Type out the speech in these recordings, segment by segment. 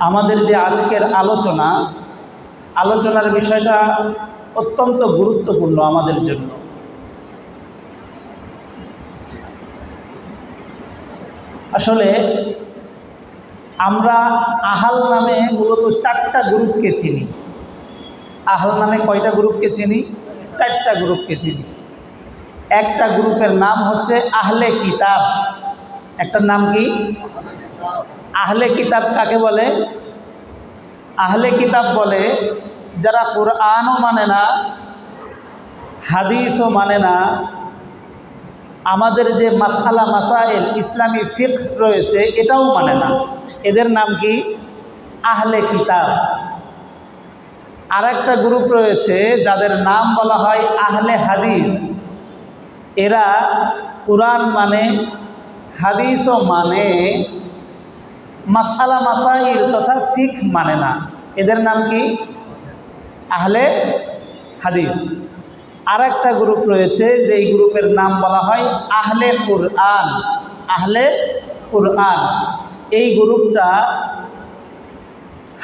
আমাদের যে আজকের আলোচনা, আলোচনার বিষয়টা অত্যন্ত গুরুত্বপূর্ণ আমাদের জন্য। আসলে আমরা আহাল নামে মূলত চারটা গ্রুপকে চিনি। আহাল নামে কয়টা গ্রুপকে চিনি? চারটা গ্রুপকে চিনি। একটা গ্রুপের নাম হচ্ছে আহলে কিতাব। একটার নাম কি? আহলে কিতাব কাকে বলে? আহলে কিতাব বলে যারা কোরআনও মানে না, হাদিসও মানে না, আমাদের যে মাসালা মাসাইল, ইসলামী ফিক রয়েছে, এটাও মানে না। এদের নাম কি? আহলে কিতাব। আর একটা গ্রুপ রয়েছে যাদের নাম বলা হয় আহলে হাদিস। এরা কোরআন মানে হাদিসও মানে মাসালা মাসাইল তথা ফিক মানে না। এদের নাম কি? আহলে হাদিস। আর একটা গ্রুপ রয়েছে, যেই গ্রুপের নাম বলা হয় আহলে কুরআন। আহলে কুরআন। এই গ্রুপটা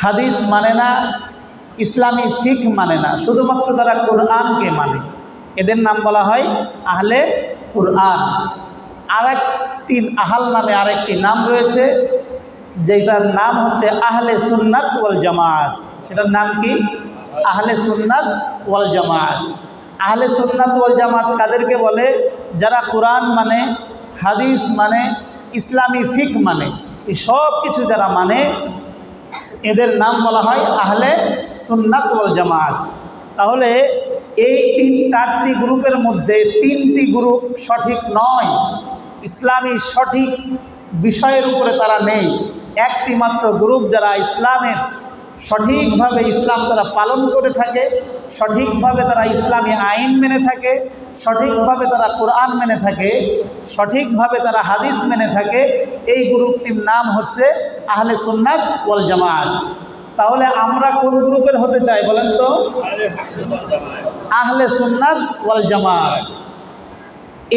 হাদিস মানে না, ইসলামী ফিক মানে না। শুধুমাত্র তারা কোরআনকে মানে। এদের নাম বলা হয় আহলে কুরআন। আরেকটি আহাল নামে আরেকটি নাম রয়েছে যেটার নাম হচ্ছে আহলে সুন্নাত ওয়াল জামাত। সেটার নাম কি? আহলে সুন্নাত ওয়াল জামাত। আহলে সুন্নাত ওয়াল জামাত কাদেরকে বলে? যারা কোরআন মানে হাদিস মানে ইসলামী ফিক মানে। এই সব কিছু যারা মানে এদের নাম বলা হয় আহলে সুন্নাত ওয়াল জামাত। তাহলে এই তিন, চারটি গ্রুপের মধ্যে তিনটি গ্রুপ সঠিক নয়। ইসলামী সঠিক বিষয়ের উপরে তারা নেই। একটি মাত্র গ্রুপ যারা ইসলামের সঠিকভাবে ইসলাম তারা পালন করে থাকে, সঠিকভাবে তারা ইসলামী আইন মেনে থাকে, সঠিকভাবে তারা কোরআন মেনে থাকে, সঠিকভাবে তারা হাদিস মেনে থাকে, এই গ্রুপটির নাম হচ্ছে আহলে সুন্নাত ওয়াল জামাত। তাহলে আমরা কোন গ্রুপের হতে চাই বলেন তো? আহলে সুন্নাত ওয়াল জামাত।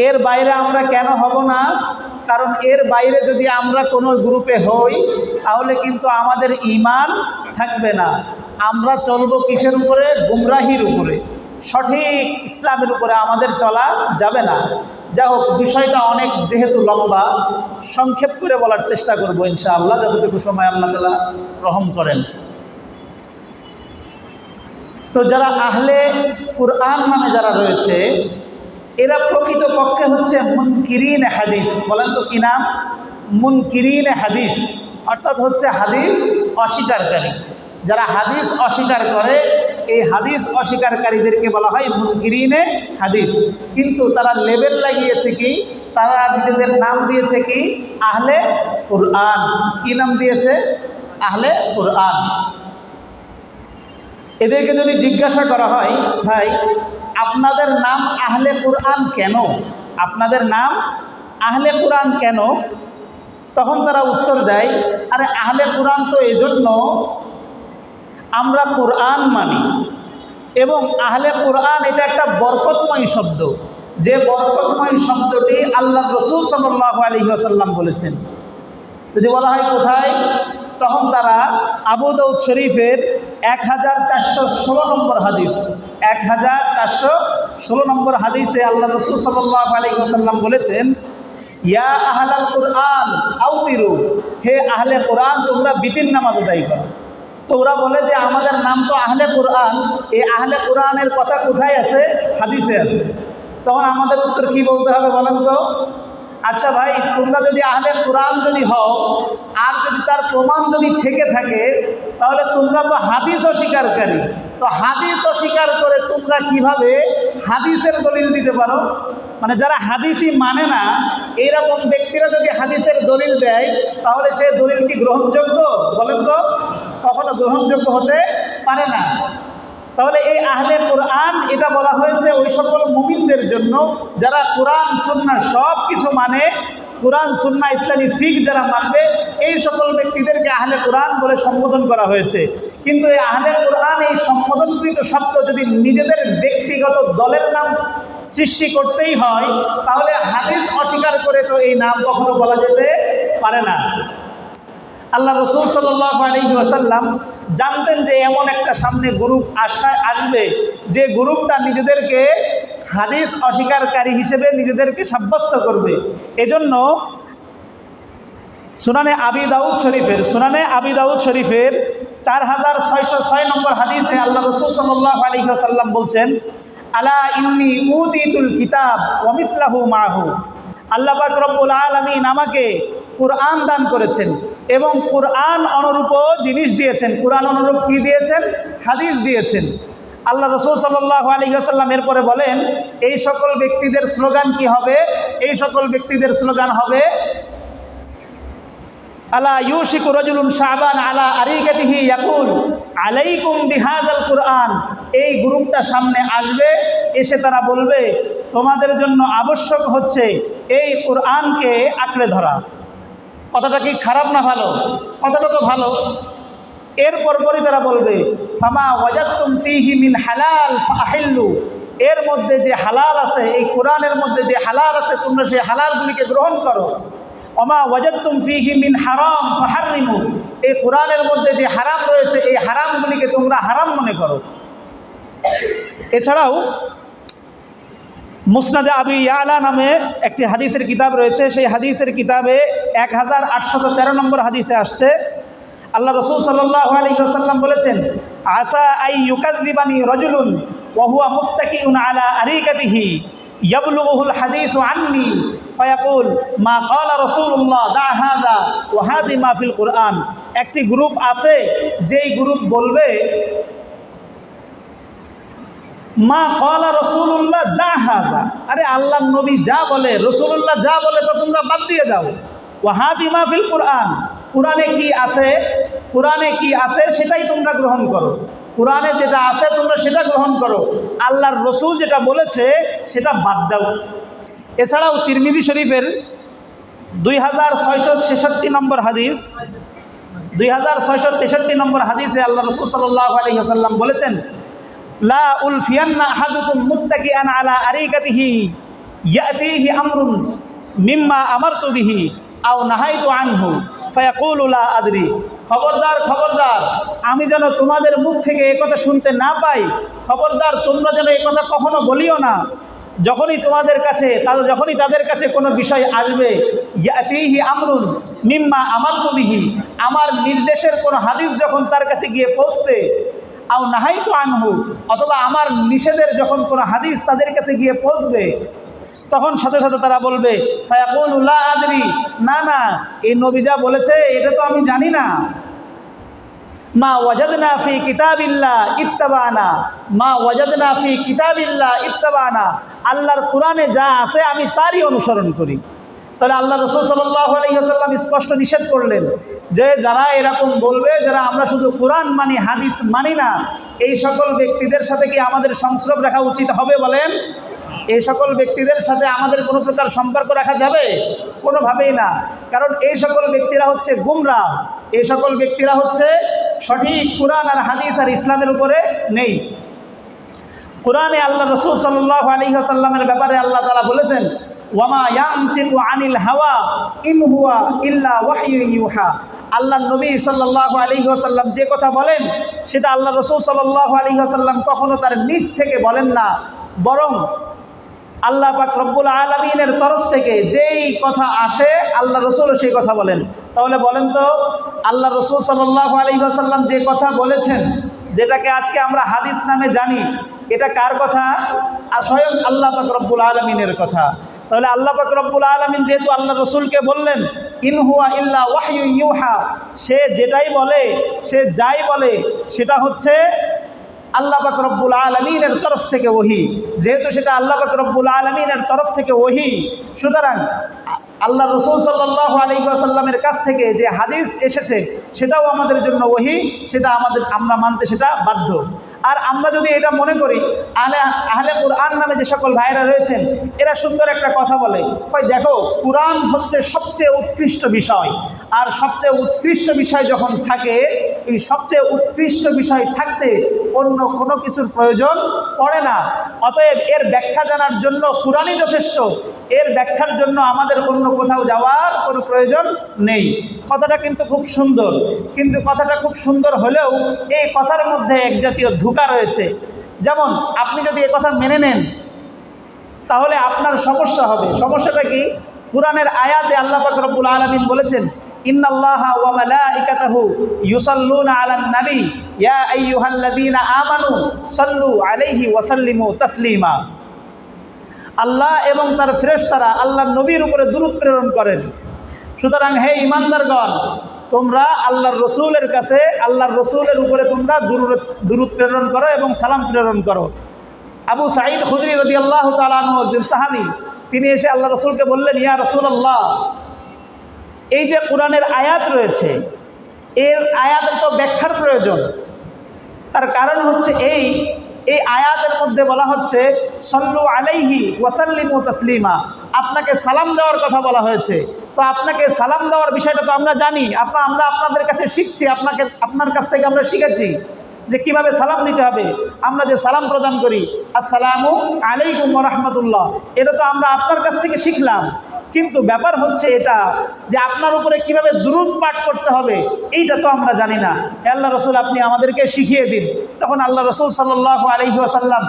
এর বাইরে আমরা কেন হব না? কারণ এর বাইরে যদি আমরা কোনো গ্রুপে হই, তাহলে কিন্তু আমাদের ইমান থাকবে না। আমরা চলব কিসের উপরে? গুমরাহির উপরে। সঠিক ইসলামের উপরে আমাদের চলা যাবে না। যা হোক, বিষয়টা অনেক যেহেতু লম্বা, সংক্ষেপ করে বলার চেষ্টা করব ইনশাআল্লাহ, যতটুকু সময় আল্লাহ তালা রহম করেন। তো যারা আহলে কুরআন নামে যারা রয়েছে এরা প্রকৃত পক্ষে হচ্ছে মুনকিরিন হাদিস। বলেন তো কি নাম? মুনকিরিন হাদিস। অর্থাৎ হচ্ছে হাদিস অস্বীকারী যারা হাদিস অস্বীকার করে, এই হাদিস অস্বীকারীদেরকে বলা হয় মুনকিরিনে হাদিস। কিন্তু তারা লেবেল লাগিয়েছে কি? তারা নিজেদের নাম দিয়েছে কি? আহলে কুরআন। কি নাম দিয়েছে? আহলে কুরআন। এদেরকে যদি জিজ্ঞাসা করা হয়, ভাই আপনাদের নাম আহলে কোরআন কেন? আপনাদের নাম আহলে কোরআন কেন? তখন তারা উত্তর দেয়, আরে আহলে কোরআন তো এজন্য আমরা কোরআন মানি এবং আহলে কোরআন এটা একটা বরকতময় শব্দ। যে বরকতময় শব্দটি আল্লাহ রসুল সাল্লাহ আলী আসাল্লাম বলেছেন। যদি বলা হয় কোথায়? তখন তারা আবু দৌদ শরীফের এক হাজার চারশো ষোলো নম্বর হাদিস এক হাজার চারশো ষোলো নম্বর হাদিসে আল্লাহ রসুল সাল্লাহ আলী আসাল্লাম বলেছেন, ইয়া আহলাল কোরআন আউতিরু, হে আহলে কোরআন, তোমরা বিতির নামাজ আদায় করো। তো ওরা বলে যে, আমাদের নাম তো আহলে কোরআন, এই আহলে কোরআনের কথা কোথায় আছে? হাদিসে আছে। তখন আমাদের উত্তর কি বলতে হবে বলেন তো? আচ্ছা ভাই, তোমরা যদি আহলে কোরআন যদি হও, আর যদি তার প্রমাণ যদি থেকে থাকে, তাহলে তোমরা তো হাদিস অস্বীকারী। তো হাদিস অস্বীকার করে তোমরা কীভাবে হাদিসের দলিল দিতে পারো? মানে যারা হাদিসই মানে না, এইরকম ব্যক্তিরা যদি হাদিসের দলিল দেয়, তাহলে সে দলিল কি গ্রহণযোগ্য? বলেন তো, কখনো গ্রহণযোগ্য হতে পারে না। তাহলে এই আহলে কোরআন এটা বলা হয়েছে ওই সকল মুমিনদের জন্য যারা কোরআন সুন্না সব কিছু মানে কোরআন সুন্না ইসলামী ফিক যারা মানবে, এই সকল ব্যক্তিদেরকে আহলে কোরআন বলে সম্বোধন করা হয়েছে। কিন্তু এই আহলে কোরআন এই সম্বোধনকৃত শব্দ যদি নিজেদের ব্যক্তিগত দলের নাম সৃষ্টি করতেই হয়, তাহলে হাদিস অস্বীকার করে তো এই নাম কখনো বলা যেতে পারে না। আল্লাহ রসুল সাল্লাহ জানতেন যে এমন একটা সামনে গ্রুপ আসা আসবে যে গ্রুপটা নিজেদেরকে হাদিস অস্বীকারী হিসেবে নিজেদেরকে সাব্যস্ত করবে। এজন্য সুনানে আবি দাউদ শরীফের, সুনানে আবি দাউদ শরীফের চার হাজার ছয়শো ছয় নম্বর হাদিসে আল্লাহ রসুল সাল্লাহ আলী সাল্লাম বলছেন, আলা ইন্নি উদিতুল কিতাব অমিতলাহু মাহু। আল্লাহ রব্বুল আলমিন আমাকে কোরআন দান করেছেন এবং কোরআন অনুরূপ জিনিস দিয়েছেন। কোরআন অনুরূপ কি দিয়েছেন? হাদিস দিয়েছেন। আল্লাহ রসুল সাল্লাহ আলী আসাল্লাম এরপরে বলেন, এই সকল ব্যক্তিদের স্লোগান কি হবে? এই সকল ব্যক্তিদের স্লোগান হবে, আলা ইউশিকু রাজুলুন শাবান আলা আরিকাতিহি ইয়াকুল, আলাইকুম বিহাদাল কুরআন। এই গ্রুপটা সামনে আসবে, এসে তারা বলবে, তোমাদের জন্য আবশ্যক হচ্ছে এই কোরআনকে আঁকড়ে ধরা। কথাটা কি খারাপ না ভালো? কথাটা তো ভালো। এর পরপরই তারা বলবে, ফামা ওয়াজাতুম ফিহি মিন হালাল ফাহিল্লু এর মধ্যে যে হালাল আছে, এই কোরআনের মধ্যে যে হালাল আছে, তোমরা সেই হালালগুলিকে গ্রহণ করো। অমা ওয়াজাতুম ফিহি মিন হারাম ফাহারিমু। এই কোরআনের মধ্যে যে হারাম রয়েছে, এই হারামগুলিকে তোমরা হারাম মনে করো। এছাড়াও মুসনাদে আবি ইয়ালা নামে একটি হাদিসের কিতাব রয়েছে। সেই হাদিসের কিতাবে এক হাজার আটশত তেরো নম্বর হাদিসে আসছে। আল্লাহ রসুল সাল্লাহ আলহিহাসাল্লাম বলেছেন, আসা আই ইউকাদিবানি রজুলুন ওহুয়া মুত্তাকিউন আলা আরিকাতিহি ইয়াবলুহুল হাদিস আন্নি, ফায়াকুল, মা দা হাদা ওয়া হাদি মা ফিল কুরআন। একটি গ্রুপ আছে, যেই গ্রুপ বলবে মা কলা রসুল্লাহ দা হাজা আরে আল্লাহ নবী যা বলে রসুল্লাহ যা বলে, তো তোমরা বাদ দিয়ে দাও। ওয়াহাদি মাহফিল কোরআন। কোরআনে কি আছে? কোরআনে কি আছে? সেটাই তোমরা গ্রহণ করো। কোরআনে যেটা আছে, তোমরা সেটা গ্রহণ করো। আল্লাহর রসুল যেটা বলেছে, সেটা বাদ দাও। এছাড়াও তিরমিদি শরীফের দুই হাজার ছয়শো ছেষট্টি নম্বর হাদিস, দুই হাজার ছয়শো তেষট্টি নম্বর হাদিসে আল্লাহ রসুল সাল্লাহ আলহিহাসাল্লাম বলেছেন লা উলফিয়ান্না আহাদুকুম মুত্তাকিআন আলা আরিকাতিহি ইয়াতিহি আমরুন মিম্মা আমারতু বিহি আও নাহাইতু আনহু। ফায়াকুলু, লা আদরি। খবরদার খবরদার, আমি যেন তোমাদের মুখ থেকে কথা শুনতে না পাই, খবরদার, তোমরা যেন কথা কখনো বলিও না। যখনই তোমাদের কাছে তাদের যখনই তাদের কাছে কোনো বিষয় আসবে, ইয়াতিহি আমরুন মিম্মা আমারতু বিহি, আমার নির্দেশের কোনো হাদিস যখন তার কাছে গিয়ে পৌঁছবে আও নাহাই তো আনহু, অথবা আমার নিষেধের যখন কোনো হাদিস তাদের কাছে গিয়ে পৌঁছবে, তখন সাথে সাথে তারা বলবে, ফায়াকুল উল্লাহ আদরি, না না, এই নবী যা বলেছে, এটা তো আমি জানি না। মা ওয়াজাদনা ফি কিতাবিল্লা ইত্তাবানা, মা ওয়াজাদনা ফি কিতাবিল্লা ইত্তাবানা, আল্লাহর কোরআনে যা আছে আমি তারই অনুসরণ করি। তাহলে আল্লাহ রসুল সাল্লাহ আলহিহাসাল্লাম স্পষ্ট নিষেধ করলেন যে যারা এরকম বলবে, যারা আমরা শুধু কোরআন মানি, হাদিস মানি না, এই সকল ব্যক্তিদের সাথে কি আমাদের সংস্রব রাখা উচিত হবে বলেন? এই সকল ব্যক্তিদের সাথে আমাদের কোনো প্রকার সম্পর্ক রাখা যাবে? কোনোভাবেই না। কারণ এই সকল ব্যক্তিরা হচ্ছে গুমরা এই সকল ব্যক্তিরা হচ্ছে সঠিক কোরআন আর হাদিস আর ইসলামের উপরে নেই। কোরআনে আল্লাহ রসুল সাল্লাহ আলহিহাসাল্লামের ব্যাপারে আল্লাহ তালা বলেছেন ওয়ামা ইয়ামতিকু আনিল হাওয়া ইন হুয়া ইল্লা ওয়াহয়ু ইউহা। আল্লাহ নবী সাল্লাহ আলী আসাল্লাম যে কথা বলেন, সেটা আল্লাহ রসুল সাল্লাহ আলী আসাল্লাম কখনও তার নিজ থেকে বলেন না। বরং আল্লাহ পাক রব্বুল আলমিনের তরফ থেকে যেই কথা আসে আল্লাহ রসুলও সেই কথা বলেন। তাহলে বলেন তো আল্লাহ রসুল সাল্লাহ আলী আসাল্লাম যে কথা বলেছেন, যেটাকে আজকে আমরা হাদিস নামে জানি, এটা কার কথা? আর স্বয়ং আল্লাহ পাক রব্বুল আলমিনের কথা। তাহলে আল্লাহ পাক আলমিন যেহেতু আল্লাহ রসুলকে বললেন ইনহুয়া ইল্লা ওয়াহিউ ইউহা সে যেটাই বলে, সে যাই বলে, সেটা হচ্ছে আল্লাহ পাক আলমিনের তরফ থেকে ওহি। যেহেতু সেটা আল্লাহ পাক আলমিনের তরফ থেকে ওহি, সুতরাং আল্লাহ রসুল সাল্লাহ আলী আসাল্লামের কাছ থেকে যে হাদিস এসেছে, সেটাও আমাদের জন্য ওহি, সেটা আমাদের, আমরা মানতে সেটা বাধ্য। আর আমরা যদি এটা মনে করি, আহলে আহলে কোরআন নামে যে সকল ভাইরা রয়েছেন, এরা সুন্দর একটা কথা বলে কই দেখো, কোরআন হচ্ছে সবচেয়ে উৎকৃষ্ট বিষয়। আর সবচেয়ে উৎকৃষ্ট বিষয় যখন থাকে, এই সবচেয়ে উৎকৃষ্ট বিষয় থাকতে অন্য কোনো কিছুর প্রয়োজন পড়ে না। অতএব এর ব্যাখ্যা জানার জন্য কোরআনই যথেষ্ট। এর ব্যাখ্যার জন্য আমাদের অন্য কোথাও যাওয়ার কোনো প্রয়োজন নেই। কথাটা কিন্তু খুব সুন্দর। কিন্তু কথাটা খুব সুন্দর হলেও এই কথার মধ্যে এক জাতীয় ধোঁকা রয়েছে। যেমন, আপনি যদি এ কথা মেনে নেন, তাহলে আপনার সমস্যা হবে। সমস্যাটা কি? কোরআনের আয়াতে আল্লাহ রব্বুল আলামিন বলেছেন, ইন্নাল্লাহ আমানু সাল্লু আলাইহি ওয়া সাল্লিমু তাসলিমা। আল্লাহ এবং তার ফেরেশতারা আল্লাহর নবীর উপরে দূরত প্রেরণ করেন। সুতরাং হে ইমানদারগণ তোমরা আল্লাহর রসুলের কাছে, আল্লাহর রসুলের উপরে তোমরা দূরত প্রেরণ করো এবং সালাম প্রেরণ করো। আবু সাঈদ খুদরি রদি আল্লাহ তালু একজন সাহাবি, তিনি এসে আল্লাহ রসুলকে বললেন, ইয়া রসুল আল্লাহ এই যে কোরআনের আয়াত রয়েছে, এর আয়াতের তো ব্যাখ্যার প্রয়োজন। তার কারণ হচ্ছে এই এই আয়াতের মধ্যে বলা হচ্ছে, সল্লু আলাইহি ওয়াসাল্লিমু তসলিমা। আপনাকে সালাম দেওয়ার কথা বলা হয়েছে। তো আপনাকে সালাম দেওয়ার বিষয়টা তো আমরা জানি। আপনার আমরা আপনাদের কাছে শিখছি, আপনাকে, আপনার কাছ থেকে আমরা শিখেছি যে কীভাবে সালাম দিতে হবে। আমরা যে সালাম প্রদান করি, আসসালামু আলাইকুম রহমতুল্লাহ। এটা তো আমরা আপনার কাছ থেকে শিখলাম। কিন্তু ব্যাপার হচ্ছে এটা যে আপনার উপরে কীভাবে দুরুদ পাঠ করতে হবে, এইটা তো আমরা জানি না। আল্লাহ রসুল আপনি আমাদেরকে শিখিয়ে দিন। তখন আল্লাহ রসুল সাল্লাহ আলহি আসাল্লাম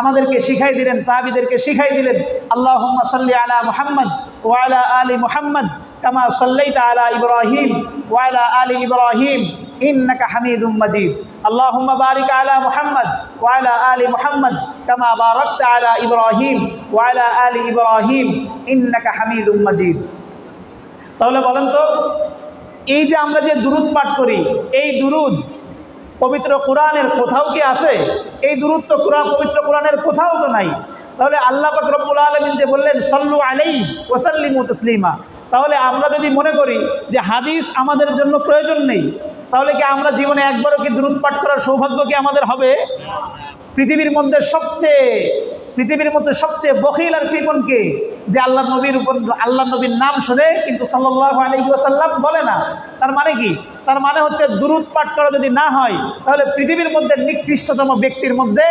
আমাদেরকে শিখাই দিলেন, সাহাবিদেরকে শিখাই দিলেন আল্লাহ সাল্লি আলা মুহাম্মদ ওয়ালা আলী মুহাম্মদ কামা সাল্লাইতা আলা ইব্রাহিম ওয়ালা আলী ইব্রাহিম। ইন্নাকা হামিদুম মজিদ। আল্লাহুম্মা বারিক আলা মুহাম্মদ ওয়া আলা আলি মুহাম্মদ কামা বারাকতা আলা ইব্রাহিম ওয়া আলা আলি ইব্রাহিম, ইন্নাকা হামিদুম মজিদ। তাহলে বলেন তো, এই যে আমরা যে দুরুদ পাঠ করি, এই দুরুদ পবিত্র কোরআনের কোথাও কি আছে? এই দূরত্ব কোরআন, পবিত্র কোরআনের কোথাও তো নাই। তাহলে আল্লাহ পাক রব্বুল আলমিন যে বললেন, সল্লু আলাই ওসাল্লিমু তসলিমা। তাহলে আমরা যদি মনে করি যে হাদিস আমাদের জন্য প্রয়োজন নেই তাহলে কি আমরা জীবনে একবারও কি দূরত পাঠ করার সৌভাগ্য কি আমাদের হবে? পৃথিবীর মধ্যে সবচেয়ে, পৃথিবীর মধ্যে সবচেয়ে বখিল আর কৃপণকে যে আল্লাহ নবীর উপর আল্লাহ নবীর নাম শুনে কিন্তু সাল্লাহ আলহি আসাল্লাম বলে না। তার মানে কি? তার মানে হচ্ছে দূরত পাঠ করা যদি না হয়, তাহলে পৃথিবীর মধ্যে নিকৃষ্টতম ব্যক্তির মধ্যে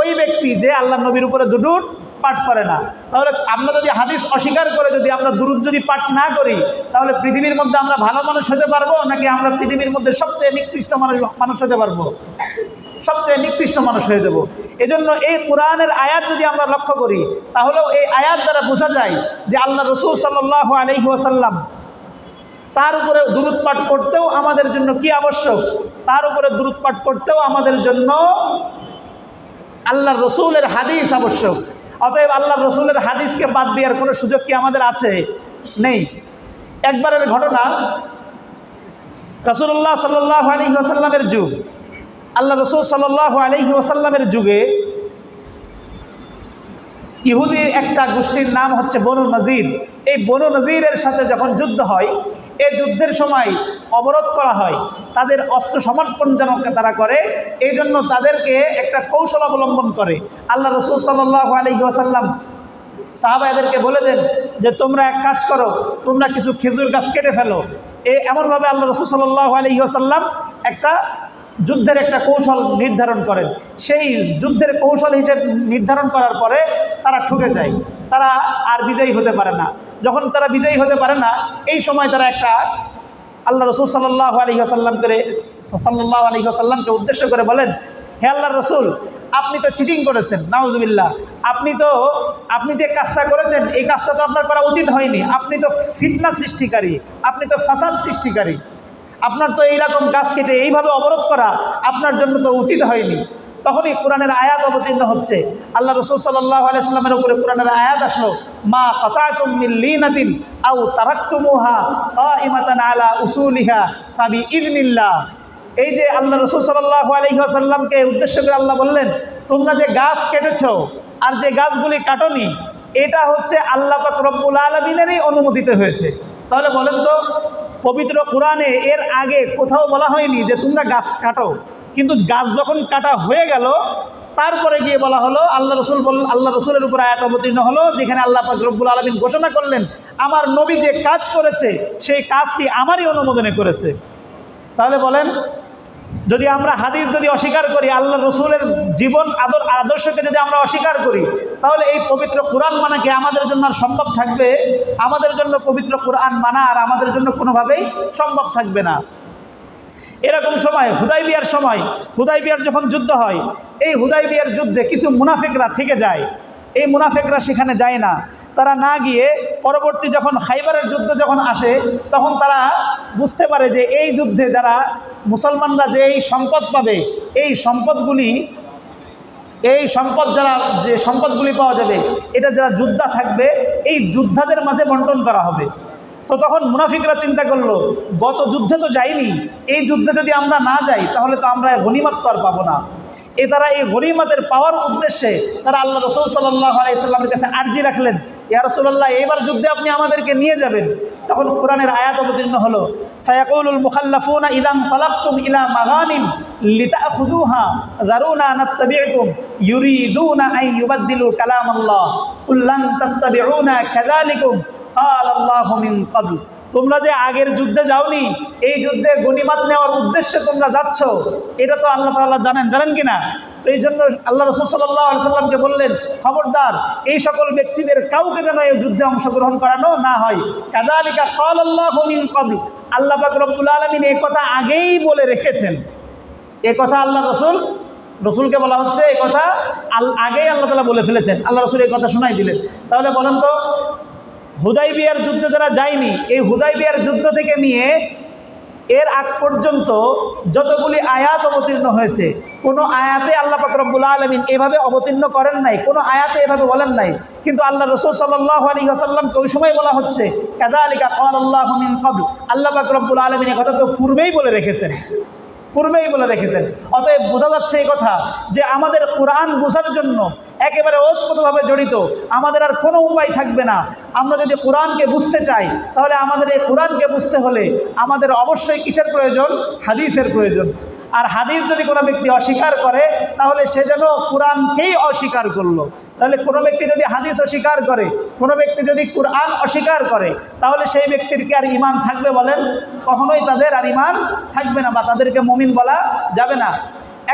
ওই ব্যক্তি যে আল্লাহ নবীর উপরে দুরুদ পাঠ করে না। তাহলে আমরা যদি হাদিস অস্বীকার করে যদি আমরা দুরুদ যদি পাঠ না করি, তাহলে পৃথিবীর মধ্যে আমরা ভালো মানুষ হতে পারব নাকি আমরা পৃথিবীর মধ্যে সবচেয়ে নিকৃষ্ট মানুষ মানুষ হতে পারব? সবচেয়ে নিকৃষ্ট মানুষ হয়ে যাব। এজন্য এই কোরআনের আয়াত যদি আমরা লক্ষ্য করি, তাহলেও এই আয়াত দ্বারা বোঝা যায় যে আল্লাহ রসুল সাল্লাহ আলহি ওয়াসাল্লাম তার উপরে দূরত করতেও আমাদের জন্য কি আবশ্যক? তার উপরে দূরত করতেও আমাদের জন্য আল্লাহ রসুলের হাদিস আবশ্যক। অতএব আল্লাহ রসুলের হাদিসকে বাদ দেওয়ার কোনো সুযোগ কি আমাদের আছে? নেই। একবারের ঘটনা রসুল্লাহ সাল্লাহ আলী ওয়াসাল্লামের যুগ। আল্লাহ রসুল সাল্লাহ আলহি ওয়াসাল্লামের যুগে ইহুদি একটা গোষ্ঠীর নাম হচ্ছে বনু নজির। এই বনু নজিরের সাথে যখন যুদ্ধ হয় এই যুদ্ধের সময় অবরোধ করা হয়। তাদের অস্ত্র সমর্পণ যেন তারা করে এই জন্য তাদেরকে একটা কৌশল অবলম্বন করে। আল্লাহ রসুল সাল্লাহ আলহি আসাল্লাম সাহাবা এদেরকে বলে দেন যে, তোমরা এক কাজ করো, তোমরা কিছু খেজুর গাছ কেটে ফেলো। এ এমনভাবে আল্লাহ রসুল সাল্লাহ আলহি আসাল্লাম একটা যুদ্ধের একটা কৌশল নির্ধারণ করেন। সেই যুদ্ধের কৌশল হিসেবে নির্ধারণ করার পরে তারা ঠুকে যায়। তারা আর বিজয়ী হতে পারে না। যখন তারা বিজয়ী হতে পারে না, এই সময় তারা একটা আল্লাহ রসুল সাল্লাহ আলহি আসাল্লাম করে সাল্লাহ আলহি আসাল্লামকে উদ্দেশ্য করে বলেন, হে আল্লাহ রসুল, আপনি তো চিটিং করেছেন, নাউজুবিল্লাহ। আপনি তো, আপনি যে কাজটা করেছেন, এই কাজটা তো আপনার করা উচিত হয়নি। আপনি তো ফিটনা সৃষ্টিকারী, আপনি তো ফাসাদ সৃষ্টিকারী। আপনার তো এইরকম গাছ কেটে এইভাবে অবরোধ করা আপনার জন্য তো উচিত হয়নি। তখনই কোরআনের আয়াত অবতীর্ণ হচ্ছে। আল্লাহ রসুল সাল্লাহ আলাইস্লামের উপরে কোরআনের আয়াত আসলো, মা কথাতুমিন আউ তারাক্তুমুহা ইমাতান আলা উসুলিহা সাবি ইদনিল্লাহ এই যে আল্লাহ রসুল সাল্লাহ আলহিহাসাল্লামকে উদ্দেশ্য করে আল্লাহ বললেন, তোমরা যে গাছ কেটেছ আর যে গাছগুলি কাটনি, এটা হচ্ছে আল্লাহ পাক রব্বুল আলমিনেরই অনুমোদিত হয়েছে। তাহলে বলেন তো পবিত্র কোরআনে এর আগে কোথাও বলা হয়নি যে তোমরা গাছ কাটো। কিন্তু গাছ যখন কাটা হয়ে গেল, তারপরে গিয়ে বলা হলো, আল্লাহ রসুল বল, আল্লাহ রসুলের উপর আয়াত অবতীর্ণ হলো, যেখানে আল্লাহ রব্বুল আলমিন ঘোষণা করলেন, আমার নবী যে কাজ করেছে, সেই কাজটি আমারই অনুমোদনে করেছে। তাহলে বলেন যদি আমরা হাদিস যদি অস্বীকার করি, আল্লাহ রসুলের জীবন আদর, আদর্শকে যদি আমরা অস্বীকার করি, তাহলে এই পবিত্র কোরআন মানা কি আমাদের জন্য আর সম্ভব থাকবে? আমাদের জন্য পবিত্র কোরআন মানা আর আমাদের জন্য কোনোভাবেই সম্ভব থাকবে না। এরকম সময় হুদাই বিয়ার সময় হুদাই বিয়ার যখন যুদ্ধ হয়, এই হুদাই বিয়ার যুদ্ধে কিছু মুনাফিকরা থেকে যায়। এই মুনাফেকরা সেখানে যায় না। তারা না গিয়ে পরবর্তী যখন খাইবারের যুদ্ধ যখন আসে, তখন তারা বুঝতে পারে যে এই যুদ্ধে যারা মুসলমানরা যে এই সম্পদ পাবে, এই সম্পদগুলি, এই সম্পদ যারা, যে সম্পদগুলি পাওয়া যাবে, এটা যারা যোদ্ধা থাকবে, এই যোদ্ধাদের মাঝে বন্টন করা হবে। তো তখন মুনাফিকরা চিন্তা করল, গত যুদ্ধে তো যাইনি, এই যুদ্ধে যদি আমরা না যাই, তাহলে তো আমরা গণিমাত আর পাবো না। এ তারা এই গরিমাতের পাওয়ার উদ্দেশ্যে তারা আল্লাহ রসুল সাল্লাহ আলাইসাল্লামের কাছে আর্জি রাখলেন ইয়া রসুল্লাহ এবার যুদ্ধে আপনি আমাদেরকে নিয়ে যাবেন তখন কোরআনের আয়াত অবতীর্ণ হলো সায়াকুল মুখাল্লাফুনা ইলাম তালাক্তুম ইলা মাগানিম লিতাখুদুহা দারুনা নাত্তাবিউকুম ইউরিদুনা আন ইউবাদদিলু কালাম আল্লাহ কুল্লান তাত্তাবিউনা কাযালিকুম قال الله من قبل তোমরা যে আগের যুদ্ধে যাওনি, এই যুদ্ধে গণিমাত নেওয়ার উদ্দেশ্যে তোমরা যাচ্ছ, এটা তো আল্লাহ তাআলা জানেন জানেন কি না? তো এই জন্য আল্লাহ রসুল সাল্লাহ সাল্লামকে বললেন, খবরদার, এই সকল ব্যক্তিদের কাউকে যেন এই যুদ্ধে অংশগ্রহণ করানো না হয়। কাদালিকা কল আল্লাহ কবল আল্লাহ পাক রব্বুল আলমিন এই কথা আগেই বলে রেখেছেন। এ কথা আল্লাহ রসুল, রসুলকে বলা হচ্ছে এই কথা আগেই আল্লাহ তালা বলে ফেলেছেন। আল্লাহ রসুল এই কথা শোনাই দিলেন। তাহলে বলেন তো হুদাই বিয়ার যুদ্ধ যারা যায়নি, এই হুদাই বিয়ার যুদ্ধ থেকে নিয়ে এর আগ পর্যন্ত যতগুলি আয়াত অবতীর্ণ হয়েছে, কোনো আয়াতে আল্লাহ পাকরবুল্লা আলমিন এভাবে অবতীর্ণ করেন নাই, কোনো আয়াতে এভাবে বলেন নাই। কিন্তু আল্লাহ রসুল সাল্লাহ আলী আসাল্লামকে ওই সময় বলা হচ্ছে কাদা আলিকা কল আল্লাহ আল্লাহ পাকরবুল আলমিন কথা তো পূর্বেই বলে রেখেছেন। পূর্বেই বলে রেখেছেন। অতএব বোঝা যাচ্ছে এই কথা যে আমাদের কোরআন বোঝার জন্য একেবারে ওতপ্রোতভাবে জড়িত। আমাদের আর কোনো উপায় থাকবে না। আমরা যদি কোরআনকে বুঝতে চাই, তাহলে আমাদের এই কোরআনকে বুঝতে হলে আমাদের অবশ্যই কিসের প্রয়োজন? হাদিসের প্রয়োজন। আর হাদিস যদি কোনো ব্যক্তি অস্বীকার করে, তাহলে সে যেন কোরআনকেই অস্বীকার করল। তাহলে কোনো ব্যক্তি যদি হাদিস অস্বীকার করে, কোনো ব্যক্তি যদি কোরআন অস্বীকার করে, তাহলে সেই ব্যক্তির কি আর ইমান থাকবে বলেন? কখনোই তাদের আর ইমান থাকবে না বা তাদেরকে মমিন বলা যাবে না।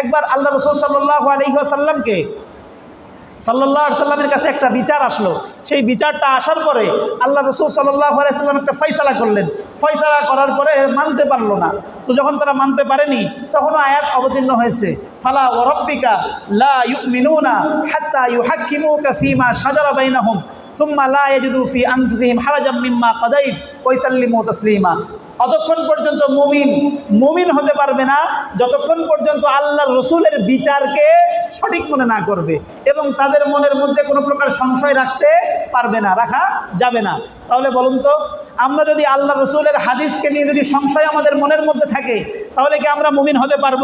একবার আল্লাহ রসুল সাল্লাহ আলহিহাসাল্লামকে সাল্লাহ সাল্লামের কাছে একটা বিচার আসলো। সেই বিচারটা আসার পরে আল্লাহ রসুল সাল্লাহ আলাইসাল্লাম একটা ফয়সালা করলেন। ফয়সালা করার পরে মানতে পারল না। তো যখন তারা মানতে পারেনি, তখনও আয়াত অবতীর্ণ হয়েছে। ফালা ও রব্বিকা লা ইউমিনুনা হাত্তা ইউহাক্কিমুকা ফীমা শাজারা বাইনাহুম লা ইয়াজিদু ফি আনফুসিহিম হারাজাম মিম্মা কাদাইত ওয়া ইসাল্লিমু তাসলিমা। অতক্ষণ পর্যন্ত মুমিন মুমিন হতে পারবে না, যতক্ষণ পর্যন্ত আল্লাহ রসুলের বিচারকে সঠিক মনে না করবে এবং তাদের মনের মধ্যে কোনো প্রকার সংশয় রাখতে পারবে না, রাখা যাবে না। তাহলে বলুন তো আমরা যদি আল্লাহ রসুলের হাদিসকে নিয়ে যদি সংশয় আমাদের মনের মধ্যে থাকে, তাহলে কি আমরা মুমিন হতে পারব?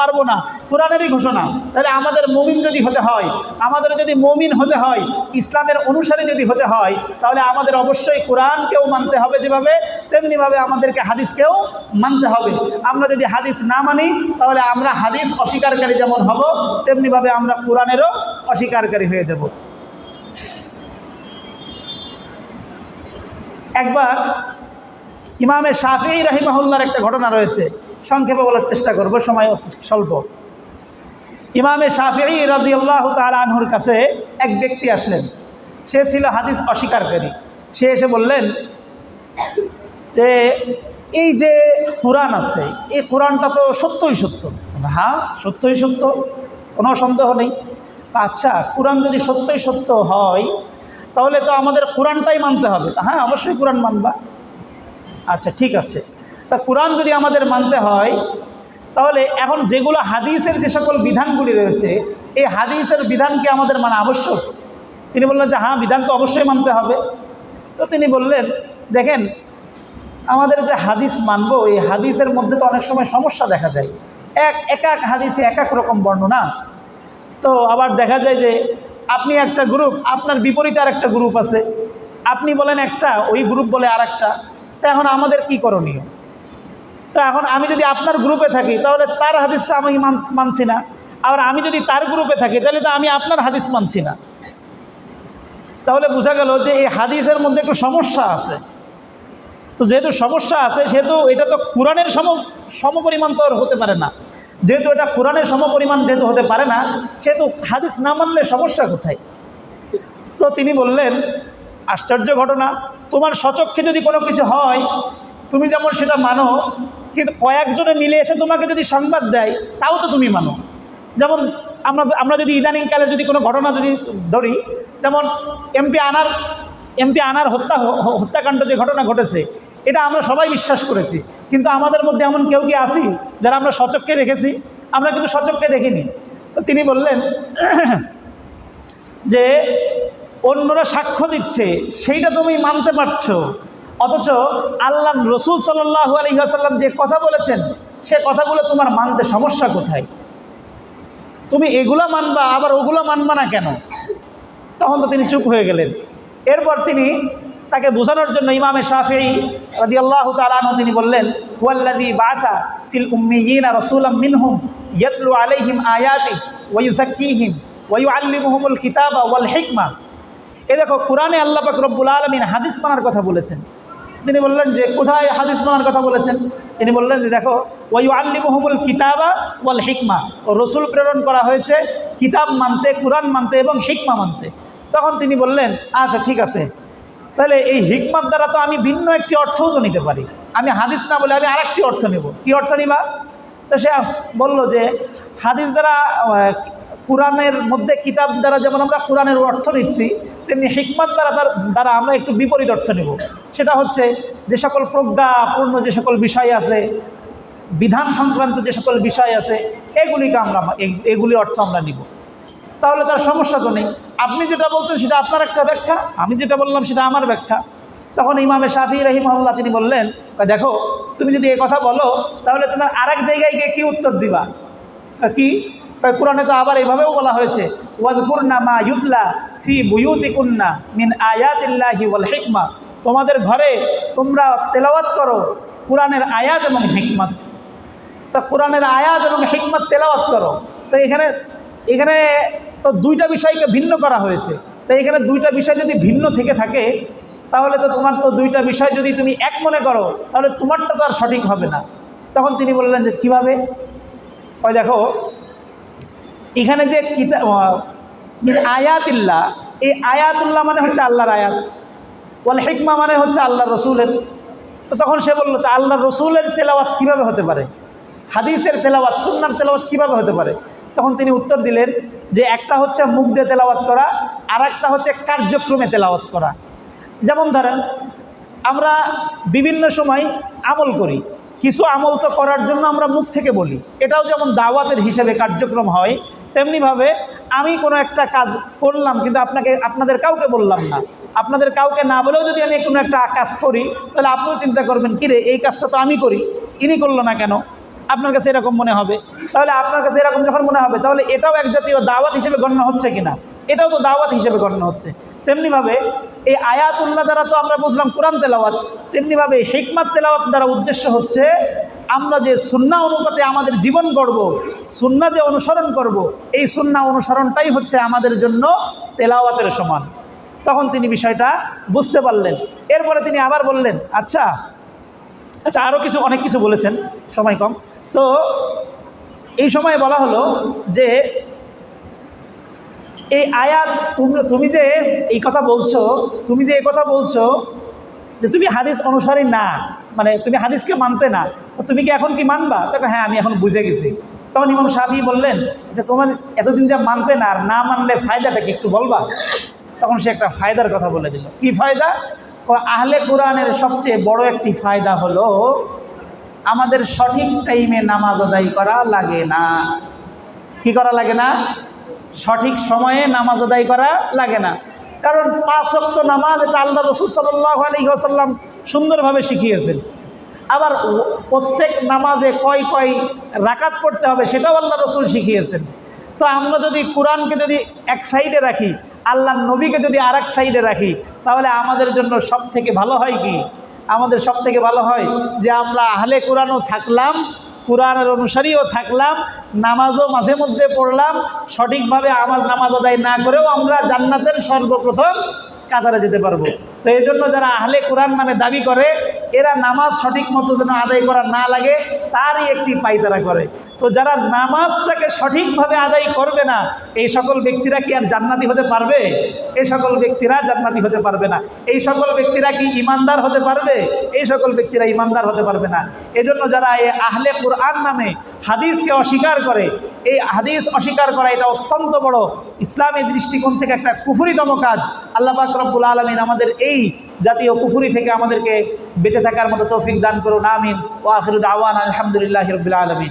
পারব না। কোরআনেরই ঘোষণা। তাহলে আমাদের মুমিন যদি হতে হয়, আমাদের যদি মুমিন হতে হয়, ইসলামের অনুসারে যদি হতে হয়, তাহলে আমাদের অবশ্যই কোরআনকেও মানতে হবে যেভাবে, তেমনিভাবে আমাদেরকে হাদিসকেও মানতে হবে। আমরা যদি হাদিস না মানি, তাহলে আমরা হাদিস অস্বীকারকারী যেমন হব, তেমনিভাবে আমরা কোরআনেরও অস্বীকারকারী হয়ে যাব। একবার ইমামে শাফি রাহিমাহুল্লার একটা ঘটনা রয়েছে। সংক্ষেপে বলার চেষ্টা করব, সময় স্বল্প। ইমামে শাফি রাজি আল্লাহ তালহুর কাছে এক ব্যক্তি আসলেন। সে ছিল হাদিস অস্বীকারী সে এসে বললেন যে, এই যে কোরআন আছে, এই কোরআনটা তো সত্যই সত্য। হ্যাঁ সত্যই সত্য, কোনো সন্দেহ নেই। আচ্ছা কোরআন যদি সত্যই সত্য হয় তাহলে তো আমাদের কোরআনটাই মানতে হবে। হ্যাঁ অবশ্যই কোরআন মানবা। আচ্ছা ঠিক আছে। তা কোরআন যদি আমাদের মানতে হয়, তাহলে এখন যেগুলো হাদিসের যে সকল বিধানগুলি রয়েছে, এই হাদিসের বিধান কি আমাদের মানা আবশ্যক? তিনি বললেন যে হ্যাঁ বিধান তো অবশ্যই মানতে হবে। তো তিনি বললেন, দেখেন, আমাদের যে হাদিস মানব, এই হাদিসের মধ্যে তো অনেক সময় সমস্যা দেখা যায়। এক এক এক হাদিসে এক এক রকম বর্ণনা। তো আবার দেখা যায় যে আপনি একটা গ্রুপ আপনার বিপরীতে আর একটা গ্রুপ আছে। আপনি বলেন একটা, ওই গ্রুপ বলে আর একটা তা এখন আমাদের কি করণীয়? তা এখন আমি যদি আপনার গ্রুপে থাকি, তাহলে তার হাদিসটা আমি মান- মানছি না। আবার আমি যদি তার গ্রুপে থাকি, তাহলে তো আমি আপনার হাদিস মানছি না। তাহলে বোঝা গেল যে এই হাদিসের মধ্যে একটু সমস্যা আছে। তো যেহেতু সমস্যা আছে, সেহেতু এটা তো কোরআনের সম, সমপরিমাণ তো আর হতে পারে না। যেহেতু এটা কোরআনের সমপরিমাণ যেহেতু হতে পারে না, সেহেতু হাদিস না মানলে সমস্যা কোথায়? তো তিনি বললেন, আশ্চর্য ঘটনা, তোমার সচক্ষে যদি কোনো কিছু হয়, তুমি যেমন সেটা মানো, কিন্তু কয়েকজনে মিলে এসে তোমাকে যদি সংবাদ দেয়, তাও তো তুমি মানো। যেমন আমরা আমরা যদি ইদানিংকালে যদি কোনো ঘটনা যদি ধরি, যেমন এমপি আনার এমপি আনার হত্যা, হত্যাকাণ্ড যে ঘটনা ঘটেছে এটা আমরা সবাই বিশ্বাস করেছি। কিন্তু আমাদের মধ্যে এমন কেউ কি আসি যারা আমরা সচক্ষে দেখেছি? আমরা কিন্তু সচক্ষে দেখিনি। তো তিনি বললেন, যে অন্যরা সাক্ষ্য দিচ্ছে, সেইটা তুমি মানতে পারছ। অথচ আল্লাহ রসুল সাল্লাহ আলহিহাসাল্লাম যে কথা বলেছেন, সে কথাগুলো তোমার মানতে সমস্যা কোথায়? তুমি এগুলা মানবা, আবার ওগুলো মানবা না কেন? তখন তো তিনি চুপ হয়ে গেলেন। এরপর তিনি তাকে বোঝানোর জন্য ইমামে শাফি রাদি আল্লাহ তালানো তিনি বললেন হুয়াল্লাদি বাতা ফিল উম্মিয়িনা রসুলাম মিনহুম ইয়াতলু আলাইহিম আয়াতি ওয়ুজাক্কিহিম ওয়ু আল্লিমুহুমুল কিতাবা ওয়াল হিকমা। এ দেখো, কোরআনে আল্লাহ পাক রব্বুল আলমিন হাদিস মানার কথা বলেছেন। তিনি বললেন যে, কোথায় হাদিস মানার কথা বলেছেন? তিনি বললেন যে, দেখো, ওয়ু আল্লিমুহুমুল কিতাবা ওয়াল হিকমা। ও রসুল প্রেরণ করা হয়েছে কিতাব মানতে, কোরআন মানতে এবং হিকমা মানতে। তখন তিনি বললেন আচ্ছা ঠিক আছে। তাহলে এই হিকমার দ্বারা তো আমি ভিন্ন একটি অর্থও তো নিতে পারি। আমি হাদিস না বলে আমি আরেকটি অর্থ নেব। কি অর্থ নিবা? তো সে বলল যে, হাদিস দ্বারা কোরআনের মধ্যে কিতাব দ্বারা যেমন আমরা কোরআনের অর্থ নিচ্ছি, তেমনি হিকমত দ্বারা তার, দ্বারা আমরা একটু বিপরীত অর্থ নেব। সেটা হচ্ছে, যে সকল প্রজ্ঞাপূর্ণ যে সকল বিষয় আছে, বিধান সংক্রান্ত যে সকল বিষয় আছে, এগুলিকে আমরা এগুলি অর্থ আমরা নিব। তাহলে তার সমস্যা তো নেই। আপনি যেটা বলছেন সেটা আপনার একটা ব্যাখ্যা আমি যেটা বললাম সেটা আমার ব্যাখ্যা। তখন ইমামে শাফি রহিমহল্লা তিনি বললেন "কয়, দেখো তুমি যদি এ কথা বলো তাহলে তোমার আর এক জায়গায় গিয়ে কী উত্তর দিবা? কি? কোরআনে তো আবার এইভাবেও বলা হয়েছে ওয়াদকুরনা মা ইউতলা ফি বুয়ুতিকুন্না মিন আয়াতিল্লাহি ওয়াল হিকমা। তোমাদের ঘরে তোমরা তেলাওয়াত করো কোরআনের আয়াত এবং হিকমত। তা কোরআনের আয়াত এবং হিকমত তেলাওয়াত করো। তো এখানে এখানে তো দুইটা বিষয়কে ভিন্ন করা হয়েছে। তো এখানে দুইটা বিষয় যদি ভিন্ন থেকে থাকে, তাহলে তো তোমার তো দুইটা বিষয় যদি তুমি এক মনে করো, তাহলে তোমারটা তো আর সঠিক হবে না। তখন তিনি বললেন যে, কীভাবে? ওই দেখো, এখানে যে কিতা মিন আয়াতিল্লাহ, এই আয়াতুল্লাহ মানে হচ্ছে আল্লাহর আয়াত। ওয়াল হিকমা মানে হচ্ছে আল্লাহ রসুলের। তো তখন সে বলল, তা আল্লাহ রসুলের তেলাওয়াত কীভাবে হতে পারে? হাদিসের তেলাওয়াত, সুন্নার তেলাওয়াত কীভাবে হতে পারে? তখন তিনি উত্তর দিলেন যে একটা হচ্ছে মুখ দিয়ে তেলাওয়াত করা আর একটা হচ্ছে কার্যক্রমে তেলাওয়াত করা। যেমন ধরেন, আমরা বিভিন্ন সময় আমল করি। কিছু আমল তো করার জন্য আমরা মুখ থেকে বলি। এটাও যেমন দাওয়াতের হিসেবে কার্যক্রম হয়, তেমনিভাবে আমি কোনো একটা কাজ করলাম কিন্তু আপনাকে, আপনাদের কাউকে বললাম না। আপনাদের কাউকে না বলেও যদি আমি কোনো একটা কাজ করি, তাহলে আপনিও চিন্তা করবেন, কিরে, এই কাজটা তো আমি করি, ইনি করল না কেন? আপনার কাছে এরকম মনে হবে। তাহলে আপনার কাছে এরকম যখন মনে হবে, তাহলে এটাও এক জাতীয় দাওয়াত হিসেবে গণ্য হচ্ছে কিনা? এটাও তো দাওয়াত হিসেবে গণ্য হচ্ছে। তেমনিভাবে এই আয়াতুল্লাহ দ্বারা তো আমরা বুঝলাম কোরআন তেলাওয়াত। তেমনিভাবে হিকমাত তেলাওয়াত দ্বারা উদ্দেশ্য হচ্ছে, আমরা যে সুন্না অনুপাতে আমাদের জীবন গড়ব, সুন্না যে অনুসরণ করব, এই সুন্না অনুসরণটাই হচ্ছে আমাদের জন্য তেলাওয়াতের সমান। তখন তিনি বিষয়টা বুঝতে পারলেন। এরপরে তিনি আবার বললেন আচ্ছা আচ্ছা আরও কিছু, অনেক কিছু বলেছেন, সময় কম। তো এই সময় বলা হলো যে এই আয়াত তুমি যে এই কথা বলছো, তুমি যে এই কথা বলছো, যে তুমি হাদিস অনুসারী না মানে তুমি হাদিসকে মানতে না তুমি কি এখন কি মানবা? তবে হ্যাঁ আমি এখন বুঝে গেছি। তখন ইমাম সাফি বললেন যে তোমার এতদিন যা মানতে না আর না মানলে ফায়দাটা কি একটু বলবা? তখন সে একটা ফায়দার কথা বলে দিল। কি ফায়দা? আহলে কোরআনের সবচেয়ে বড় একটি ফায়দা হলো আমাদের সঠিক টাইমে নামাজ আদায় করা লাগে না। কি করা লাগে না? সঠিক সময়ে নামাজ আদায় করা লাগে না। কারণ পাঁচ অক্ত নামাজ এটা আল্লাহ রসুল সাল্লাহ আলী আসাল্লাম সুন্দরভাবে শিখিয়েছেন। আবার প্রত্যেক নামাজে কয় কয় রাকাত পড়তে হবে সেটাও আল্লাহ রসুল শিখিয়েছেন। তো আমরা যদি কোরআনকে যদি এক সাইডে রাখি আল্লাহ নবীকে যদি আর সাইডে রাখি, তাহলে আমাদের জন্য সব থেকে ভালো হয় কি? আমাদের সব থেকে ভালো হয় যে আমরা আহলে কোরআনও থাকলাম, কোরআনের অনুসারীও থাকলাম, নামাজও মাঝে মধ্যে পড়লাম, সঠিকভাবে আমার নামাজ আদায় না করেও আমরা জান্নাতের সর্বপ্রথম কাতারে যেতে পারব। তো এই জন্য যারা আহলে কোরআন নামে দাবি করে, এরা নামাজ সঠিক মতো যেন আদায় করা না লাগে, তারই একটি পাইতারা করে। তো যারা নামাজটাকে সঠিকভাবে আদায় করবে না, এই সকল ব্যক্তিরা কি আর জান্নাতি হতে পারবে? এই সকল ব্যক্তিরা জান্নাতি হতে পারবে না। এই সকল ব্যক্তিরা কি ইমানদার হতে পারবে? এই সকল ব্যক্তিরা ইমানদার হতে পারবে না। এজন্য যারা এই আহলে কোরআন নামে হাদিসকে অস্বীকার করে, এই হাদিস অস্বীকার করা এটা অত্যন্ত বড় ইসলামী দৃষ্টিকোণ থেকে একটা কুফুরিতম কাজ। আল্লাহ পাক রব্বুল আলমিন আমাদের এই জাতীয় কুফুরি থেকে আমাদেরকে বেঁচে থাকার মতো তৌফিক দান করুন, আমিন। ও আখিরুদ আওয়ান আলহামদুলিল্লাহ রবিল আলমিন।